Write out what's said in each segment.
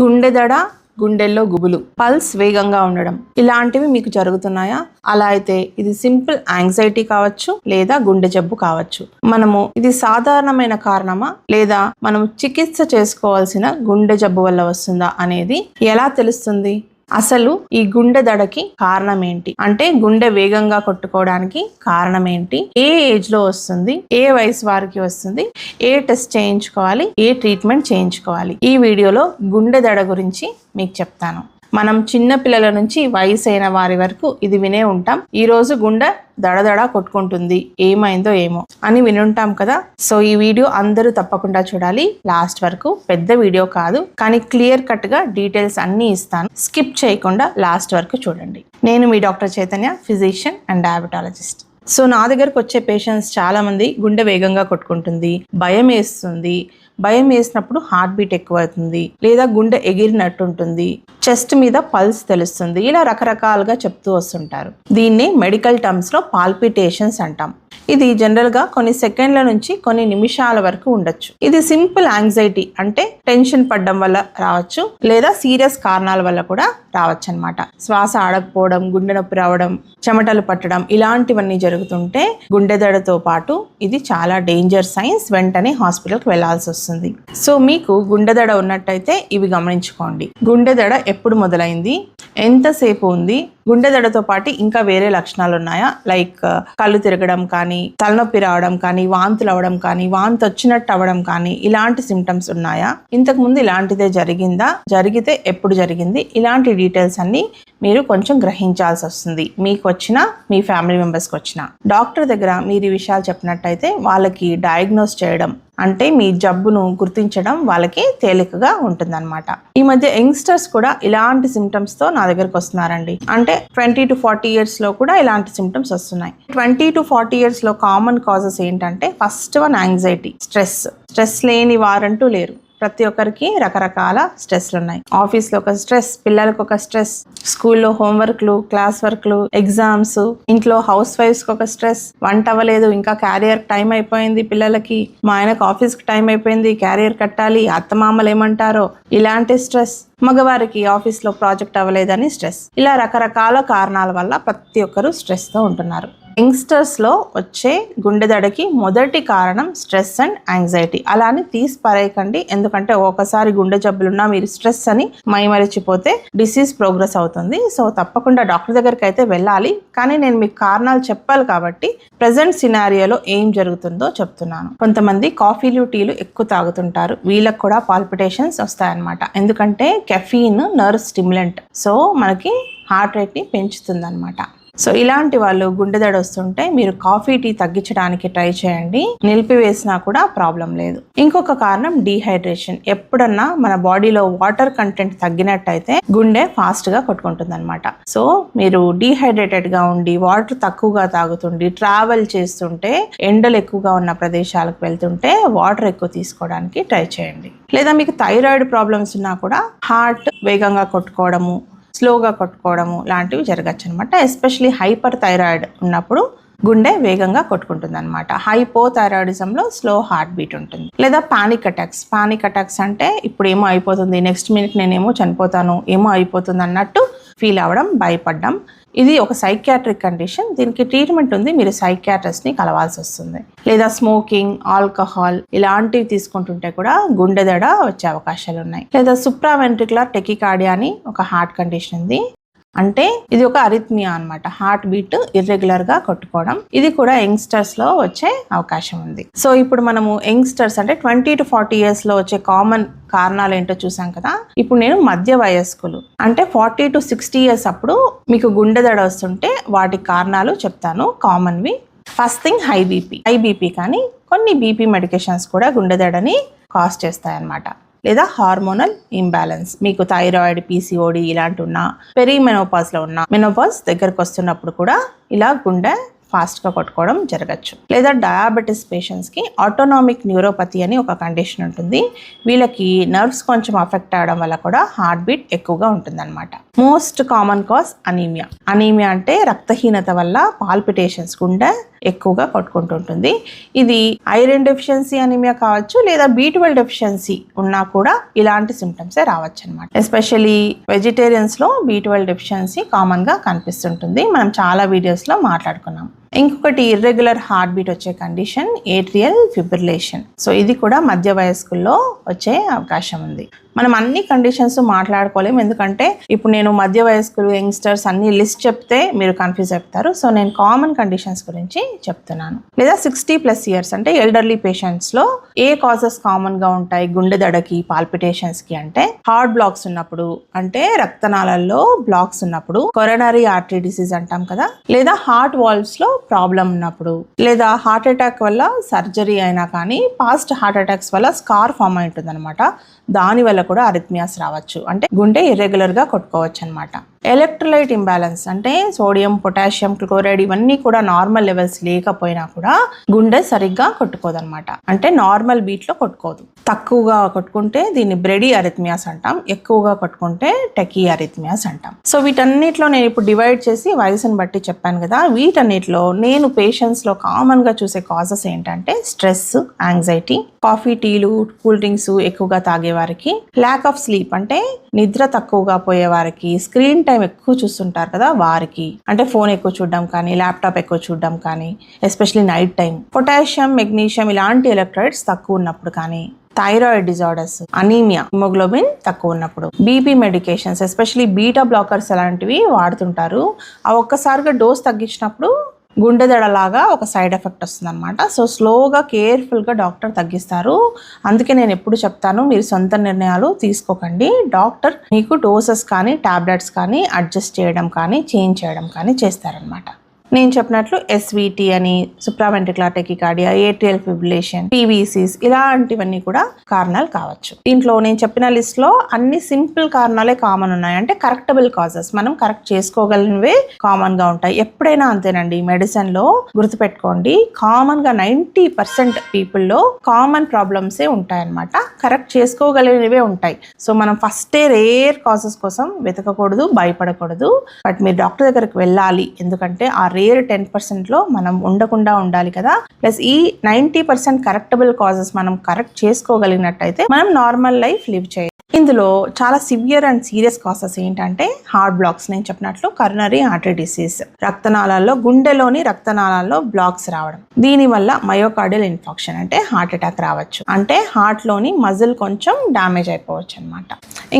గుండెదడ గుండెల్లో గుబులు పల్స్ వేగంగా ఉండడం. ఇలాంటివి మీకు జరుగుతున్నాయా? అలా అయితే ఇది సింపుల్ యాంగ్జైటీ కావచ్చు లేదా గుండె జబ్బు కావచ్చు. మనము ఇది సాధారణమైన కారణమా? లేదా మనం చికిత్స చేసుకోవాల్సిన గుండె జబ్బు వల్ల వస్తుందా అనేది ఎలా తెలుస్తుంది? అసలు ఈ గుండె దడకి కారణం ఏంటి అంటే గుండె వేగంగా కొట్టుకోవడానికి కారణం ఏంటి ఏ ఏజ్లో వస్తుంది? ఏ వయసు వారికి వస్తుంది? ఏ టెస్ట్ చేయించుకోవాలి? ఏ ట్రీట్మెంట్ చేయించుకోవాలి? ఈ వీడియోలో గుండె దడ గురించి మీకు చెప్తాను. మనం చిన్న పిల్లల నుంచి వయసు అయిన వారి వరకు ఇది వినే ఉంటాం. ఈ రోజు గుండె దడదడ కొట్టుకుంటుంది. ఏమైందో ఏమో అని వినుంటాం కదా. సో ఈ వీడియో అందరూ తప్పకుండా చూడాలి. లాస్ట్ వరకు పెద్ద వీడియో కాదు కానీ క్లియర్ కట్గా డీటెయిల్స్ అన్ని ఇస్తాను. స్కిప్ చేయకుండా లాస్ట్ వరకు చూడండి. నేను మీ doctor Chaitanya physician and diabetologist. So నా దగ్గరకు వచ్చే పేషెంట్స్ చాలా మంది గుండె వేగంగా కొట్టుకుంటుంది భయం వేస్తుంది. భయం వేసినప్పుడు హార్ట్ బీట్ ఎక్కువ అవుతుంది లేదా గుండె ఎగిరినట్టు ఉంటుంది చెస్ట్ మీద పల్స్ తెలుస్తుంది. ఇలా రకరకాలుగా చెప్తూ వస్తుంటారు. దీన్ని మెడికల్ టర్మ్స్లో పాల్పిటేషన్స్ అంటాం. ఇది జనరల్గా కొన్ని సెకండ్ల నుంచి కొన్ని నిమిషాల వరకు ఉండొచ్చు. ఇది సింపుల్ యాంగ్జైటీ అంటే టెన్షన్ పడడం వల్ల రావచ్చు లేదా సీరియస్ కారణాల వల్ల కూడా రావచ్చు అనమాట శ్వాస ఆడకపోవడం గుండె నొప్పి రావడం చెమటలు పట్టడం ఇలాంటివన్నీ జరుగుతుంటే గుండె దడతో పాటు ఇది చాలా డేంజర్ సైన్స్ వెంటనే హాస్పిటల్కి వెళ్ళాల్సి వస్తుంది. సో మీకు గుండె దడ ఉన్నట్టయితే ఇవి గమనించుకోండి. గుండె దడ ఎప్పుడు మొదలైంది? ఎంతసేపు ఉంది? గుండె దడతో పాటు ఇంకా వేరే లక్షణాలు ఉన్నాయా లైక్ కళ్ళు తిరగడం కానీ తలనొప్పి రావడం కానీ వాంతులు అవడం కానీ వాంతి వచ్చినట్టు అవ్వడం కానీ ఇలాంటి సిమ్టమ్స్ ఉన్నాయా? ఇంతకు ముందు ఇలాంటిదే జరిగిందా? జరిగితే ఎప్పుడు జరిగింది? ఇలాంటి డీటెయిల్స్ అన్ని మీరు కొంచెం గ్రహించాల్సి వస్తుంది. మీకు వచ్చిన మీ ఫ్యామిలీ మెంబర్స్కి వచ్చిన. డాక్టర్ దగ్గర మీరు ఈ విషయాలు చెప్పినట్టయితే వాళ్ళకి డయాగ్నోస్ చేయడం అంటే మీ జబ్బును గుర్తించడం వాళ్ళకి తేలికగా ఉంటుందన్నమాట. ఈ మధ్య యంగ్స్టర్స్ కూడా ఇలాంటి సిమ్టమ్స్తో నా దగ్గరకు వస్తున్నారండి. అంటే ట్వంటీ టు ఫార్టీ ఇయర్స్లో కూడా ఇలాంటి సిమ్టమ్స్ వస్తున్నాయి. ట్వంటీ టు ఫార్టీ ఇయర్స్లో కామన్ కాజెస్ ఏంటంటే first one anxiety stress. Stress లేని వారంటూ లేరు. ప్రతి ఒక్కరికి రకరకాల స్ట్రెస్లు ఉన్నాయి ఆఫీస్లో ఒక స్ట్రెస్ పిల్లలకు ఒక స్ట్రెస్ స్కూల్లో హోంవర్క్లు క్లాస్ వర్క్లు ఎగ్జామ్స్ ఇంట్లో హౌస్ వైఫ్స్కి ఒక స్ట్రెస్ వంట అవ్వలేదు ఇంకా క్యారియర్ టైం అయిపోయింది పిల్లలకి మా ఆయనకు ఆఫీస్కి టైం అయిపోయింది క్యారియర్ కట్టాలి అత్తమామలు ఏమంటారో ఇలాంటి స్ట్రెస్ మగవారికి ఆఫీస్లో ప్రాజెక్ట్ అవ్వలేదని స్ట్రెస్. ఇలా రకరకాల కారణాల వల్ల ప్రతి ఒక్కరూ స్ట్రెస్తో ఉంటున్నారు. యంగ్స్టర్స్లో వచ్చే గుండె దడకి మొదటి కారణం స్ట్రెస్ అండ్ యాంగ్జైటీ. అలా అని తీసి పరేయకండి. ఎందుకంటే ఒకసారి గుండె జబ్బులున్నా మీరు స్ట్రెస్ అని మైమరిచిపోతే డిసీజ్ ప్రోగ్రెస్ అవుతుంది. సో తప్పకుండా డాక్టర్ దగ్గరికి అయితే వెళ్ళాలి. కానీ నేను మీకు కారణాలు చెప్పాలి కాబట్టి ప్రజెంట్ సినారియోలో ఏం జరుగుతుందో చెప్తున్నాను. కొంతమంది కాఫీలు టీలు ఎక్కువ తాగుతుంటారు. వీళ్ళకి కూడా పాల్పిటేషన్స్ వస్తాయన్నమాట. ఎందుకంటే కెఫీన్ నర్వ్ స్టిమ్యులెంట్ సో మనకి హార్ట్ రేట్ని పెంచుతుంది అనమాట సో ఇలాంటి వాళ్ళు గుండె దడ వస్తుంటే మీరు కాఫీ టీ తగ్గించడానికి ట్రై చేయండి. నిలిపివేసినా కూడా ప్రాబ్లం లేదు. ఇంకొక కారణం డీహైడ్రేషన్. ఎప్పుడన్నా మన బాడీలో వాటర్ కంటెంట్ తగ్గినట్టయితే గుండె ఫాస్ట్గా కొట్టుకుంటుంది అనమాట సో మీరు డీహైడ్రేటెడ్గా ఉండి వాటర్ తక్కువగా తాగుతుండి ట్రావెల్ చేస్తుంటే ఎండలు ఎక్కువగా ఉన్న ప్రదేశాలకు వెళ్తుంటే వాటర్ ఎక్కువ తీసుకోవడానికి ట్రై చేయండి. లేదా మీకు థైరాయిడ్ ప్రాబ్లమ్స్ ఉన్నా కూడా హార్ట్ వేగంగా కొట్టుకోవడము స్లోగా కొట్టుకోవడము లాంటివి జరగచ్చు అనమాట ఎస్పెషలీ హైపర్ థైరాయిడ్ ఉన్నప్పుడు గుండె వేగంగా కొట్టుకుంటుంది అనమాట హైపో థైరాయిడిజంలో స్లో హార్ట్ బీట్ ఉంటుంది. లేదా పానిక్ అటాక్స్. పానిక్ అటాక్స్ అంటే ఇప్పుడు ఏమో అయిపోతుంది. నెక్స్ట్ మినిట్ నేనేమో చనిపోతాను ఏమో అయిపోతుంది అన్నట్టు ఫీల్ అవ్వడం భయపడడం ఇది ఒక సైకాట్రిక్ కండిషన్ దీనికి ట్రీట్మెంట్ ఉంది. మీరు సైకియాట్రిస్ట్ని కలవాల్సి వస్తుంది. లేదా స్మోకింగ్ ఆల్కహాల్ ఇలాంటివి తీసుకుంటుంటే కూడా గుండె దడ వచ్చే అవకాశాలు ఉన్నాయి. లేదా సుప్రావెంట్రికులర్ టెకికార్డియా అని ఒక హార్ట్ కండిషన్ ఉంది. అంటే ఇది ఒక అరిథ్మియా అనమాట హార్ట్ బీట్ ఇర్రెగ్యులర్గా కొట్టుకోవడం. ఇది కూడా యంగ్స్టర్స్లో వచ్చే అవకాశం ఉంది. సో ఇప్పుడు మనము యంగ్స్టర్స్ అంటే ట్వంటీ టు ఫార్టీ ఇయర్స్లో వచ్చే కామన్ కారణాలు ఏంటో చూసాం కదా? ఇప్పుడు నేను మధ్య వయస్కులు. అంటే ఫార్టీ టు సిక్స్టీ ఇయర్స్ అప్పుడు మీకు గుండె దడ వస్తుంటే వాటి కారణాలు చెప్తాను కామన్వి first thing high BP high BP కానీ కొన్ని బీపీ మెడికేషన్స్ కూడా గుండె దడని కాజ్ చేస్తాయన్నమాట. లేదా హార్మోనల్ ఇంబ్యాలెన్స్. మీకు థైరాయిడ్ పీసీఓడి ఇలాంటి ఉన్నా పెరి మెనోపాజ్లో ఉన్న మెనోపాజ్ దగ్గరకు వస్తున్నప్పుడు కూడా ఇలా గుండె ఫాస్ట్గా కొట్టుకోవడం జరగచ్చు. లేదా డయాబెటీస్ పేషెంట్స్కి ఆటోనామిక్ న్యూరోపతి అని ఒక కండిషన్ ఉంటుంది. వీళ్ళకి నర్వ్స్ కొంచెం అఫెక్ట్ అవడం వల్ల కూడా హార్ట్ బీట్ ఎక్కువగా ఉంటుందన్నమాట. Most common cause anaemia. Anaemia అంటే రక్తహీనత వల్ల పాల్పిటేషన్స్ గుండా ఎక్కువగా కొట్టుకుంటుంటుంది. ఇది ఐరన్ డెఫిషియన్సీ అనీమియా కావచ్చు లేదా బీటువల్ డెఫిషియన్సీ ఉన్నా కూడా ఇలాంటి సిమ్టమ్సే రావచ్చు అనమాట ఎస్పెషల్లీ వెజిటేరియన్స్లో బీటువల్ డెఫిషియన్సీ కామన్గా కనిపిస్తుంటుంది. మనం చాలా వీడియోస్లో మాట్లాడుకున్నాం. ఇంకొకటి ఇర్రెగ్యులర్ హార్ట్ బీట్ వచ్చే కండిషన్ ఏట్రియల్ ఫిబ్రిలేషన్. సో ఇది కూడా మధ్య వయస్కుల్లో వచ్చే అవకాశం ఉంది. మనం అన్ని కండిషన్స్ మాట్లాడుకోలేము. ఎందుకంటే ఇప్పుడు నేను మధ్య వయస్కులు యంగ్స్టర్స్ అన్ని లిస్ట్ చెప్తే మీరు కన్ఫ్యూజ్ అవుతారు సో నేను కామన్ కండిషన్స్ గురించి చెప్తున్నాను. లేదా సిక్స్టీ ప్లస్ ఇయర్స్ అంటే ఎల్డర్లీ పేషెంట్స్లో ఏ కాజెస్ కామన్గా ఉంటాయి? గుండె దడకి పాల్పిటేషన్స్కి అంటే హార్ట్ బ్లాక్స్ ఉన్నప్పుడు అంటే రక్తనాళాల్లో బ్లాక్స్ ఉన్నప్పుడు కొరనరీ ఆర్టరీ డిసీజ్ అంటాం కదా? లేదా హార్ట్ వాల్వ్స్లో ప్రాబ్లం ఉన్నప్పుడు లేదా హార్ట్ అటాక్ వల్ల సర్జరీ అయినా కానీ పాస్ట్ హార్ట్ అటాక్స్ వల్ల స్కార్ ఫామ్ అయి ఉంటుంది అనమాట దాని వల్ల కూడా అరిథ్మియాస్ రావచ్చు. అంటే గుండె ఇర్రెగ్యులర్గా కొట్టుకోవచ్చు అనమాట ఎలక్ట్రోలైట్ ఇంబ్యాలెన్స్ అంటే సోడియం పొటాషియం క్లోరైడ్ ఇవన్నీ కూడా నార్మల్ లెవెల్స్ లేకపోయినా కూడా గుండె సరిగ్గా కొట్టుకోదనమాట అంటే నార్మల్ బీట్లో కొట్టుకోదు. తక్కువగా కొట్టుకుంటే దీన్ని బ్రెడీ అరిథ్మియాస్ అంటాం. ఎక్కువగా కొట్టుకుంటే టెకీ అరిథ్మియాస్ అంటాం. సో వీటన్నిటిలో నేను ఇప్పుడు డివైడ్ చేసి వయసును బట్టి చెప్పాను కదా వీటన్నిటిలో నేను పేషెంట్స్లో కామన్గా చూసే కాజెస్ ఏంటంటే స్ట్రెస్ యాంగ్జైటీ కాఫీ టీలు కూల్ డ్రింక్స్ ఎక్కువగా తాగే వారికి ల్యాక్ ఆఫ్ స్లీప్ అంటే నిద్ర తక్కువగా పోయే వారికి స్క్రీన్ టైం ఎక్కువ చూస్తుంటారు కదా వారికి. అంటే ఫోన్ ఎక్కువ చూడడం కానీ ల్యాప్టాప్ ఎక్కువ చూడడం కానీ especially night time potassium magnesium ఇలాంటి ఎలక్ట్రాయిడ్స్ తక్కువ ఉన్నప్పుడు కానీ థైరాయిడ్ డిజార్డర్స్ అనీమియా హిమోగ్లోబిన్ తక్కువ ఉన్నప్పుడు BP medications especially beta blockers అలాంటివి వాడుతుంటారు. ఆ ఒక్కసారిగా డోస్ తగ్గించినప్పుడు గుండెదడలాగా ఒక సైడ్ ఎఫెక్ట్ వస్తుందన్నమాట. సో స్లోగా కేర్ఫుల్గా డాక్టర్ తగ్గిస్తారు. అందుకే నేను ఎప్పుడు చెప్తాను మీరు సొంత నిర్ణయాలు తీసుకోకండి. డాక్టర్ మీకు డోసెస్ కానీ టాబ్లెట్స్ కానీ అడ్జస్ట్ చేయడం కానీ చేంజ్ చేయడం కానీ చేస్తారనమాట నేను చెప్పినట్లు ఎస్విటి అని supraventricular tachycardia atrial fibrillation PVCs ఇలాంటివన్నీ కూడా కారణాలు కావచ్చు. దీంట్లో నేను చెప్పిన లిస్ట్లో అన్ని సింపుల్ కారణాలే కామన్ ఉన్నాయి. అంటే కరెక్టబుల్ కాజెస్ మనం కరెక్ట్ చేసుకోగలిగినవే కామన్గా ఉంటాయి. ఎప్పుడైనా అంతేనండి మెడిసిన్లో గుర్తుపెట్టుకోండి కామన్గా నైంటీ పర్సెంట్ పీపుల్లో కామన్ ప్రాబ్లమ్సే ఉంటాయన్నమాట. కరెక్ట్ చేసుకోగలిగినవే ఉంటాయి. సో మనం ఫస్టే రేర్ కాజెస్ కోసం వెతకకూడదు భయపడకూడదు. బట్ మీరు డాక్టర్ దగ్గరికి వెళ్ళాలి ఎందుకంటే ఆ రేర్ టెన్ పర్సెంట్లో మనం ఉండకుండా ఉండాలి కదా. ప్లస్ ఈ నైంటీ పర్సెంట్ కరెక్టబుల్ కాజెస్ మనం కరెక్ట్ చేసుకోగలిగినట్టయితే మనం నార్మల్ లైఫ్ లివ్ చేయాలి ఇందులో చాలా సివియర్ అండ్ సీరియస్ కాసెస్ ఏంటంటే హార్ట్ బ్లాక్స్ నేను చెప్పినట్లు కరోనరీ ఆర్టరీ డిసీజ్ రక్తనాళాల్లో గుండెలోని రక్తనాళాల్లో బ్లాక్స్ రావడం. దీనివల్ల మయోకార్డియల్ ఇన్ఫెక్షన్ అంటే హార్ట్ అటాక్ రావచ్చు. అంటే హార్ట్లోని మజిల్ కొంచెం డ్యామేజ్ అయిపోవచ్చు అనమాట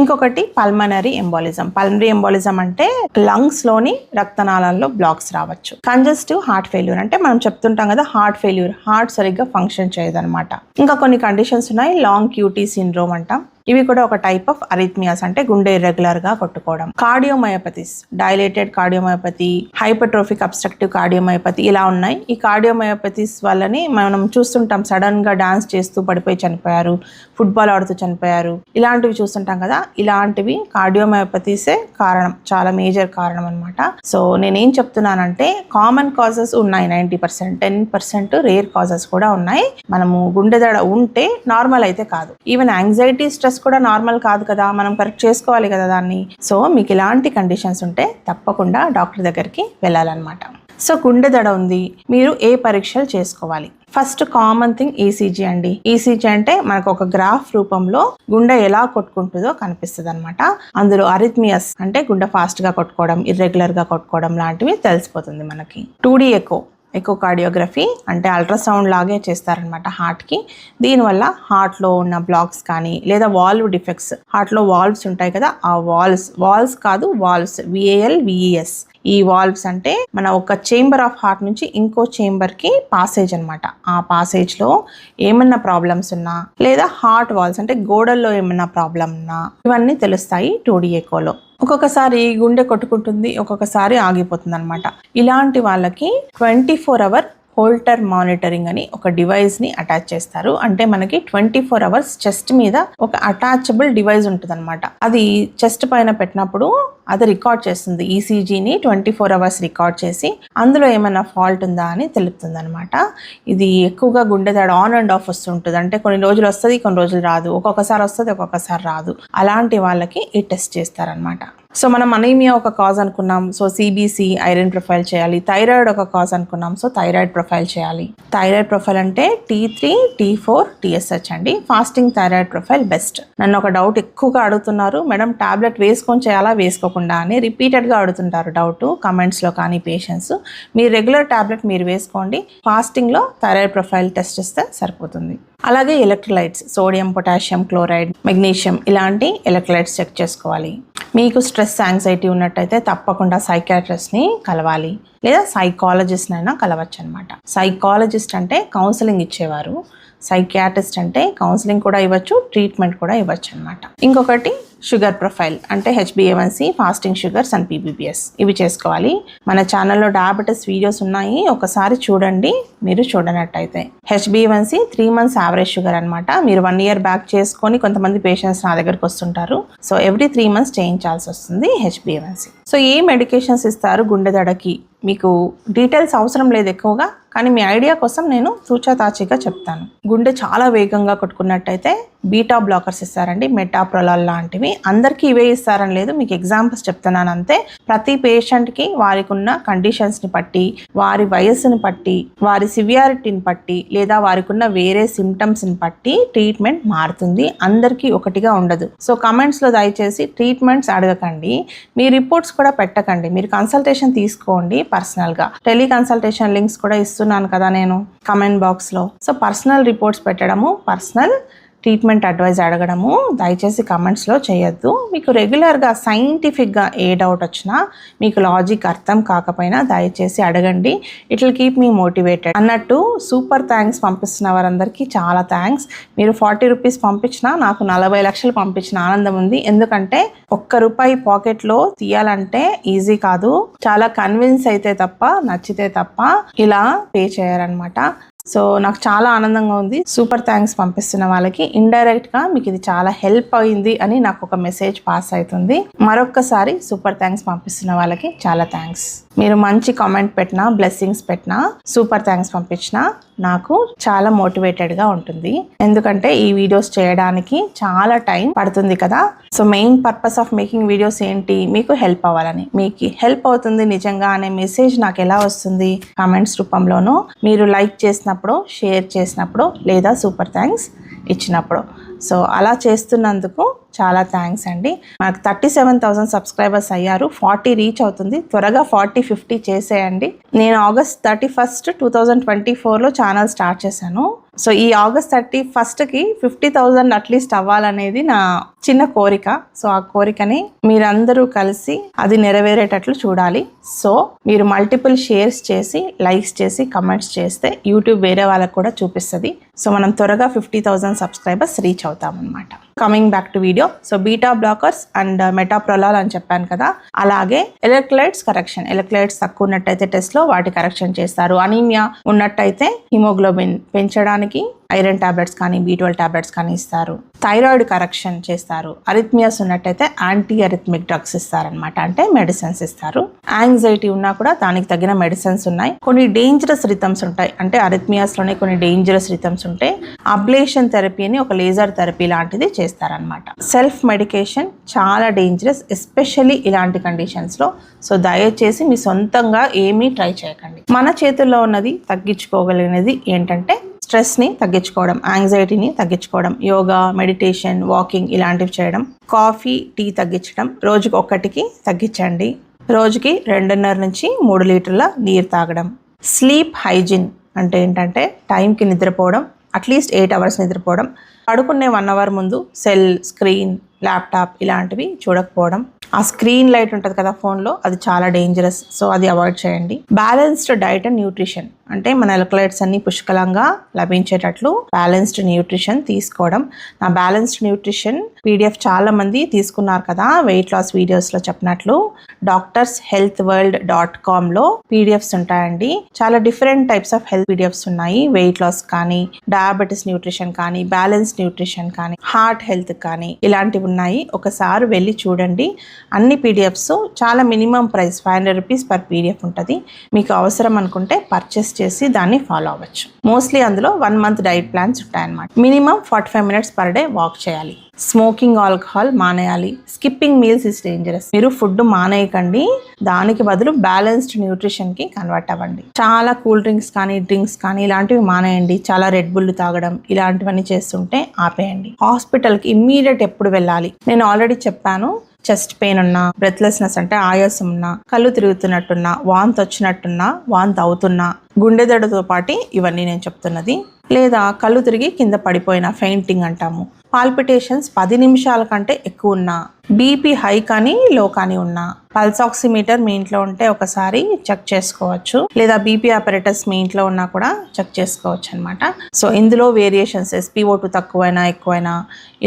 ఇంకొకటి పల్మనరీ ఎంబాలిజం. పల్మనరీ ఎంబాలిజం అంటే లంగ్స్లోని రక్తనాళాల్లో బ్లాక్స్ రావచ్చు. కంజెస్టివ్ హార్ట్ ఫెయిల్యూర్ అంటే మనం చెప్తుంటాం కదా హార్ట్ ఫెయిల్యూర్ హార్ట్ సరిగ్గా ఫంక్షన్ చేయదన్నమాట. ఇంకా కొన్ని కండిషన్స్ ఉన్నాయి లాంగ్ క్యూటీ సిండ్రోమ్ అంటాం. ఇవి కూడా ఒక టైప్ ఆఫ్ అరిథ్మియాస్ అంటే గుండె ఇర్రెగ్యులర్గా కొట్టుకోవడం. Cardiomyopathies dilated cardiomyopathy hypertrophic obstructive cardiomyopathy ఇలా ఉన్నాయి. ఈ కార్డియోమయోపతిస్ వల్లని మనం చూస్తుంటాం సడన్గా డాన్స్ చేస్తూ పడిపోయి చనిపోయారు ఫుట్బాల్ ఆడుతూ చనిపోయారు. ఇలాంటివి చూస్తుంటాం కదా ఇలాంటివి కార్డియోమయోపతిసే కారణం చాలా మేజర్ కారణం అనమాట సో నేనేం చెప్తున్నానంటే కామన్ కాజెస్ ఉన్నాయి ninety percent ten percent rare causes కూడా ఉన్నాయి. మనము గుండె దడ ఉంటే నార్మల్ అయితే కాదు. ఈవెన్ యాంగ్జైటీ స్ట్రెస్ కూడా నార్మల్ కాదు కదా మనం కరెక్ట్ చేసుకోవాలి కదా దాన్ని. సో మీకు ఇలాంటి కండిషన్స్ ఉంటే తప్పకుండా డాక్టర్ దగ్గరికి వెళ్ళాలన్నమాట. సో గుండె దడ ఉంది. మీరు ఏ పరీక్షలు చేసుకోవాలి? ఫస్ట్ కామన్ థింగ్ ఈసీజీ అండి. ఈసీజీ అంటే మనకు ఒక గ్రాఫ్ రూపంలో గుండె ఎలా కొట్టుకుంటుందో కనిపిస్తుంది అనమాట అందులో అరిథ్మియస్ అంటే గుండె ఫాస్ట్గా కొట్టుకోవడం ఇర్రెగ్యులర్గా కొట్టుకోవడం లాంటివి తెలిసిపోతుంది మనకి. Two D echo echocardiography అంటే అల్ట్రాసౌండ్ లాగే చేస్తారనమాట హార్ట్కి దీనివల్ల హార్ట్లో ఉన్న బ్లాక్స్ కానీ లేదా వాల్వ్ డిఫెక్ట్స్ హార్ట్లో వాల్వ్స్ ఉంటాయి కదా ఆ వాల్వ్స్ వాల్వ్స్ కాదు valves V A L V E S ఈ వాల్వ్స్ అంటే మన ఒక చేంబర్ ఆఫ్ హార్ట్ నుంచి ఇంకో చేంబర్కి పాసేజ్ అనమాట. ఆ పాసేజ్లో ఏమన్నా ప్రాబ్లమ్స్ ఉన్నా లేదా హార్ట్ వాల్స్ అంటే గోడల్లో ఏమన్నా ప్రాబ్లం ఉన్నా ఇవన్నీ తెలుస్తాయి టూ ఎకోలో ఒక్కొక్కసారి గుండె కొట్టుకుంటుంది ఒక్కొక్కసారి ఆగిపోతుంది అనమాట ఇలాంటి వాళ్ళకి twenty four hour Holter monitoring అని ఒక డివైస్ని అటాచ్ చేస్తారు. అంటే మనకి ట్వంటీ ఫోర్ అవర్స్ చెస్ట్ మీద ఒక అటాచబుల్ డివైస్ ఉంటుంది అది చెస్ట్ పైన పెట్టినప్పుడు అది రికార్డ్ చేస్తుంది. ఈసీజీని ట్వంటీ ఫోర్ అవర్స్ రికార్డ్ చేసి అందులో ఏమైనా ఫాల్ట్ ఉందా అని తెలుపుతుంది అనమాట ఇది ఎక్కువగా గుండె దాడ ఆన్ అండ్ ఆఫ్ వస్తుంటుంది. అంటే కొన్ని రోజులు వస్తుంది కొన్ని రోజులు రాదు. ఒక్కొక్కసారి వస్తుంది ఒక్కొక్కసారి రాదు. అలాంటి వాళ్ళకి ఈ టెస్ట్ చేస్తారనమాట సో మనం అనీమియా ఒక కాజ్ అనుకున్నాం. సో సిబిసి ఐరన్ ప్రొఫైల్ చేయాలి. థైరాయిడ్ ఒక కాజ్ అనుకున్నాం. సో థైరాయిడ్ ప్రొఫైల్ ప్రొఫైల్ చేయాలి. థైరాయిడ్ ప్రొఫైల్ అంటే T three T four TSH అండి. Fasting thyroid profile best. నన్ను ఒక డౌట్ ఎక్కువగా అడుగుతున్నారు. మేడం టాబ్లెట్ వేసుకొని చేయాలా వేసుకోకుండా అని రిపీటెడ్గా అడుగుతుంటారు. డౌట్ కమెంట్స్లో కానీ పేషెంట్స్. మీరు రెగ్యులర్ టాబ్లెట్ మీరు వేసుకోండి. ఫాస్టింగ్లో థైరాయిడ్ ప్రొఫైల్ టెస్ట్ ఇస్తే సరిపోతుంది. అలాగే electrolytes sodium potassium chloride magnesium ఇలాంటి ఎలక్ట్రోలైట్స్ చెక్ చేసుకోవాలి. మీకు స్ట్రెస్ యాంగ్జైటీ ఉన్నట్టయితే తప్పకుండా సైకాట్రిస్ట్ని కలవాలి. లేదా సైకాలజిస్ట్ని అయినా కలవచ్చు అనమాట సైకాలజిస్ట్ అంటే కౌన్సిలింగ్ ఇచ్చేవారు. సైకియాట్రిస్ట్ అంటే కౌన్సిలింగ్ కూడా ఇవ్వచ్చు ట్రీట్మెంట్ కూడా ఇవ్వచ్చు అనమాట ఇంకొకటి షుగర్ ప్రొఫైల్ అంటే హెచ్బిఏవన్సీ ఫాస్టింగ్ షుగర్స్ అండ్ పీబీపీఎస్ ఇవి చేసుకోవాలి. మన ఛానల్లో డయాబెటీస్ వీడియోస్ ఉన్నాయి. ఒకసారి చూడండి. మీరు చూడనట్టయితే. హెచ్బిఏవన్సీ త్రీ మంత్స్ యావరేజ్ షుగర్ అనమాట మీరు వన్ ఇయర్ బ్యాక్ చేసుకొని కొంతమంది పేషెంట్స్ నా దగ్గరకు వస్తుంటారు. సో ఎవ్రీ త్రీ మంత్స్ చేయించాల్సి వస్తుంది హెచ్బిఏవన్సీ సో ఏ మెడికేషన్స్ ఇస్తారు గుండె దడకి? మీకు డీటెయిల్స్ అవసరం లేదు ఎక్కువగా కానీ మీ ఐడియా కోసం నేను సూచాతాచిగా చెప్తాను. గుండె చాలా వేగంగా కొట్టుకున్నట్టయితే బీటా బ్లాకర్స్ ఇస్తారండి మెటాప్రొలాల్ లాంటివి. అందరికీ ఇవే ఇస్తారని లేదు మీకు ఎగ్జాంపుల్స్ చెప్తున్నాను అంతే. ప్రతి పేషెంట్కి వారికి ఉన్న కండిషన్స్ని బట్టి వారి వయస్సుని బట్టి వారి సివియారిటీని బట్టి లేదా వారికి ఉన్న వేరే సిమ్టమ్స్ని బట్టి ట్రీట్మెంట్ మారుతుంది. అందరికీ ఒకటిగా ఉండదు. సో కమెంట్స్లో దయచేసి ట్రీట్మెంట్స్ అడగకండి. మీ రిపోర్ట్స్ కూడా పెట్టకండి. మీరు కన్సల్టేషన్ తీసుకోండి. పర్సనల్గా టెలి కన్సల్టేషన్ లింక్స్ కూడా ఇస్తున్నాను కదా నేను కమెంట్ బాక్స్లో సో పర్సనల్ రిపోర్ట్స్ పెట్టడము పర్సనల్ ట్రీట్మెంట్ అడ్వైజ్ అడగడము దయచేసి కమెంట్స్లో చేయొద్దు. మీకు రెగ్యులర్గా సైంటిఫిక్గా ఏ డౌట్ వచ్చినా మీకు లాజిక్ అర్థం కాకపోయినా దయచేసి అడగండి. It will keep me motivated అన్నట్టు సూపర్ థ్యాంక్స్ పంపిస్తున్న వారందరికీ చాలా థ్యాంక్స్ మీరు ఫార్టీ రూపీస్ పంపించినా నాకు నలభై లక్షలు పంపించిన ఆనందం ఉంది. ఎందుకంటే ఒక్క రూపాయి పాకెట్లో తీయాలంటే ఈజీ కాదు. చాలా కన్విన్స్ అయితే తప్ప నచ్చితే తప్ప ఇలా పే చేయాలన్నమాట. సో నాకు చాలా ఆనందంగా ఉంది. సూపర్ థ్యాంక్స్ పంపిస్తున్న వాళ్ళకి. ఇండైరెక్ట్గా మీకు ఇది చాలా హెల్ప్ అయింది అని నాకు ఒక మెసేజ్ పాస్ అవుతుంది. మరొక్కసారి సూపర్ థ్యాంక్స్ పంపిస్తున్న వాళ్ళకి చాలా థ్యాంక్స్ మీరు మంచి కామెంట్ పెట్టినా బ్లెస్సింగ్స్ పెట్టినా సూపర్ థ్యాంక్స్ పంపించినా నాకు చాలా మోటివేటెడ్గా ఉంటుంది. ఎందుకంటే ఈ వీడియోస్ చేయడానికి చాలా టైం పడుతుంది కదా. So main purpose of making videos ఏంటి? మీకు హెల్ప్ అవ్వాలని. మీకు హెల్ప్ అవుతుంది నిజంగా అనే మెసేజ్ నాకు ఎలా వస్తుంది? కామెంట్స్ రూపంలోనూ మీరు లైక్ చేసినప్పుడు షేర్ చేసినప్పుడు లేదా సూపర్ థ్యాంక్స్ ఇచ్చినప్పుడు. సో అలా చేస్తున్నందుకు చాలా థ్యాంక్స్ అండి. నాకు థర్టీ సెవెన్ థౌసండ్ సబ్స్క్రైబర్స్ అయ్యారు. ఫార్టీ రీచ్ అవుతుంది. త్వరగా ఫార్టీ ఫిఫ్టీ చేసేయండి. నేను August thirty first two thousand twenty ఫోర్లో ఛానల్ స్టార్ట్ చేశాను. సో ఈ ఆగస్ట్ థర్టీ ఫస్ట్కి ఫిఫ్టీ థౌజండ్ అట్లీస్ట్ అవ్వాలనేది నా చిన్న కోరిక. సో ఆ కోరికని మీరందరూ కలిసి అది నెరవేరేటట్లు చూడాలి. సో మీరు మల్టిపుల్ షేర్స్ చేసి లైక్స్ చేసి కమెంట్స్ చేస్తే యూట్యూబ్ వేరే వాళ్ళకు కూడా చూపిస్తుంది. సో మనం త్వరగా ఫిఫ్టీ థౌజండ్ సబ్స్క్రైబర్స్ రీచ్ అవుతాం అనమాట coming back to video so beta blockers and metoprolol అని చెప్పాను కదా. అలాగే ఎలక్ట్రైట్స్ కరెక్షన్ ఎలక్ట్రైట్స్ తక్కువ ఉన్నట్టయితే టెస్ట్లో వాటి కరెక్షన్ చేస్తారు. అనీమియా ఉన్నట్టయితే హిమోగ్లోబిన్ పెంచడానికి ఐరన్ టాబ్లెట్స్ కానీ బీ ట్వెల్వ్ టాబ్లెట్స్ కానీ ఇస్తారు. థైరాయిడ్ కరెక్షన్ చేస్తారు. అరిథ్మియాస్ ఉన్నట్టయితే యాంటీ అరిథ్మిక్ డ్రగ్స్ ఇస్తారనమాట అంటే మెడిసిన్స్ ఇస్తారు. యాంగ్జైటీ ఉన్నా కూడా దానికి తగిన మెడిసిన్స్ ఉన్నాయి. కొన్ని డేంజరస్ రిథమ్స్ ఉంటాయి. అంటే అరిథ్మియాస్లోనే కొన్ని డేంజరస్ రిథమ్స్ ఉంటాయి అబ్లేషన్ థెరపీ అని ఒక లేజర్ థెరపీ లాంటిది చేస్తారనమాట సెల్ఫ్ మెడికేషన్ చాలా డేంజరస్ ఎస్పెషల్లీ ఇలాంటి కండిషన్స్లో సో దయచేసి మీ సొంతంగా ఏమీ ట్రై చేయకండి. మన చేతుల్లో ఉన్నది తగ్గించుకోగలిగినది ఏంటంటే స్ట్రెస్ని తగ్గించుకోవడం యాంగ్జైటీని తగ్గించుకోవడం యోగా మెడిటేషన్ వాకింగ్ ఇలాంటివి చేయడం కాఫీ టీ తగ్గించడం రోజుకి ఒక్కటికి తగ్గించండి. రోజుకి రెండున్నర నుంచి మూడు లీటర్ల నీరు తాగడం. స్లీప్ హైజిన్ అంటే ఏంటంటే టైంకి నిద్రపోవడం అట్లీస్ట్ ఎయిట్ అవర్స్ నిద్రపోవడం పడుకునే వన్ అవర్ ముందు సెల్ స్క్రీన్ ల్యాప్టాప్ ఇలాంటివి చూడకపోవడం. ఆ స్క్రీన్ లైట్ ఉంటుంది కదా ఫోన్లో అది చాలా డేంజరస్ సో అది అవాయిడ్ చేయండి. బ్యాలెన్స్డ్ డైట్ అండ్ న్యూట్రిషన్ అంటే మన ఎలక్ట్రోలైట్స్ అన్ని పుష్కలంగా లభించేటట్లు బ్యాలెన్స్డ్ న్యూట్రిషన్ తీసుకోవడం. నా బ్యాలెన్స్డ్ న్యూట్రిషన్ పీడిఎఫ్ చాలా మంది తీసుకున్నారు కదా వెయిట్ లాస్ వీడియోస్లో చెప్పినట్లు. డాక్టర్స్ హెల్త్ వరల్డ్ డాట్ కామ్లో పీడిఎఫ్స్ ఉంటాయండి. చాలా different types of health PDFs ఉన్నాయి. వెయిట్ లాస్ కానీ డయాబెటీస్ న్యూట్రిషన్ కానీ బ్యాలెన్స్ న్యూట్రిషన్ కానీ హార్ట్ హెల్త్ కానీ ఇలాంటివి ఉన్నాయి. ఒకసారి వెళ్ళి చూడండి. అన్ని పీడిఎఫ్స్ చాలా minimum price five hundred rupees per PDF ఉంటుంది. మీకు అవసరం అనుకుంటే పర్చేస్ చేసి దాన్ని ఫాలో అవ్వచ్చు. మోస్ట్లీ అందులో వన్ మంత్ డైట్ ప్లాన్స్ ఉంటాయన్నమాట minimum forty five minutes per day walk చేయాలి. స్మోకింగ్ ఆల్కహాల్ మానేయాలి. స్కిప్పింగ్ మీల్స్ ఇస్ డేంజరస్ మీరు ఫుడ్ మానేయకండి. దానికి బదులు బ్యాలెన్స్డ్ న్యూట్రిషన్కి కన్వర్ట్ అవ్వండి. చాలా కూల్ డ్రింక్స్ కానీ డ్రింక్స్ కానీ ఇలాంటివి మానేయండి. చాలా రెడ్ బుల్ తాగడం ఇలాంటివన్నీ చేస్తుంటే ఆపేయండి. హాస్పిటల్కి ఇమ్మీడియట్ ఎప్పుడు వెళ్ళాలి? నేను ఆల్రెడీ చెప్పాను. చెస్ట్ పెయిన్ ఉన్నా బ్రెత్లెస్నెస్ అంటే ఆయాసం ఉన్నా కళ్ళు తిరుగుతున్నట్టున్నా వాంతి వచ్చినట్టున్నా వాంతి అవుతున్నా గుండెదడతో పాటు ఇవన్నీ నేను చెప్తున్నది. లేదా కళ్ళు తిరిగి కింద పడిపోయిన ఫెయింటింగ్ అంటాము. పాల్పిటేషన్స్ పది నిమిషాల కంటే ఎక్కువ ఉన్నా. బీపీ హై కానీ లో కానీ ఉన్నా. పల్స్ ఆక్సిమీటర్ మీ ఇంట్లో ఉంటే ఒకసారి చెక్ చేసుకోవచ్చు. లేదా బీపీ ఆపరేటర్స్ మీ ఇంట్లో ఉన్నా కూడా చెక్ చేసుకోవచ్చు అనమాట సో ఇందులో వేరియేషన్స్ ఎస్పీఓ టూ తక్కువైనా ఎక్కువైనా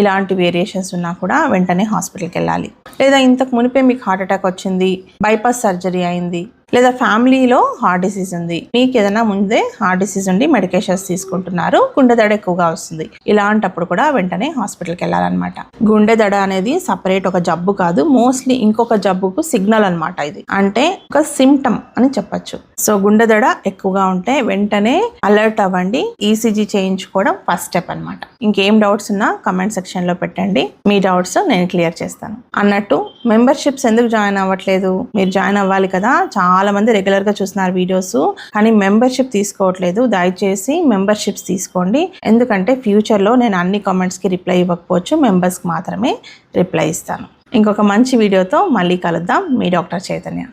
ఇలాంటి వేరియేషన్స్ ఉన్నా కూడా వెంటనే హాస్పిటల్కి వెళ్ళాలి. లేదా ఇంతకు మునిపే మీకు హార్ట్ అటాక్ వచ్చింది బైపాస్ సర్జరీ అయింది లేదా ఫ్యామిలీలో హార్ట్ డిసీజ్ ఉంది. మీకు ఏదైనా ముందే హార్ట్ డిసీజ్ ఉండి మెడికేషన్స్ తీసుకుంటున్నారు. గుండె దడ ఎక్కువగా వస్తుంది. ఇలాంటప్పుడు కూడా వెంటనే హాస్పిటల్కి వెళ్ళాలన్నమాట. గుండె దడ అనేది సపరేట్ ఒక జబ్బు కాదు. మోస్ట్లీ ఇంకొక జబ్బుకు సిగ్నల్ అన్నమాట ఇది. అంటే ఒక సిమ్టమ్ అని చెప్పొచ్చు. సో గుండెదడ ఎక్కువగా ఉంటే వెంటనే అలర్ట్ అవ్వండి. ఈసీజీ చేయించుకోవడం ఫస్ట్ స్టెప్ అన్నమాట. ఇంకేం డౌట్స్ ఉన్నా కమెంట్ సెక్షన్లో పెట్టండి. మీ డౌట్స్ నేను క్లియర్ చేస్తాను. అన్నట్టు మెంబర్షిప్స్ ఎందుకు జాయిన్ అవ్వట్లేదు? మీరు జాయిన్ అవ్వాలి కదా? చాలా మంది రెగ్యులర్గా చూస్తున్నారు వీడియోస్ కానీ మెంబర్షిప్ తీసుకోవట్లేదు. దయచేసి మెంబర్షిప్స్ తీసుకోండి. ఎందుకంటే ఫ్యూచర్లో నేను అన్ని కమెంట్స్కి రిప్లై ఇవ్వకపోవచ్చు. మెంబర్స్కి మాత్రమే రిప్లై ఇస్తాను. ఇంకొక మంచి వీడియోతో మళ్ళీ కలుద్దాం. మీ డాక్టర్ చైతన్య.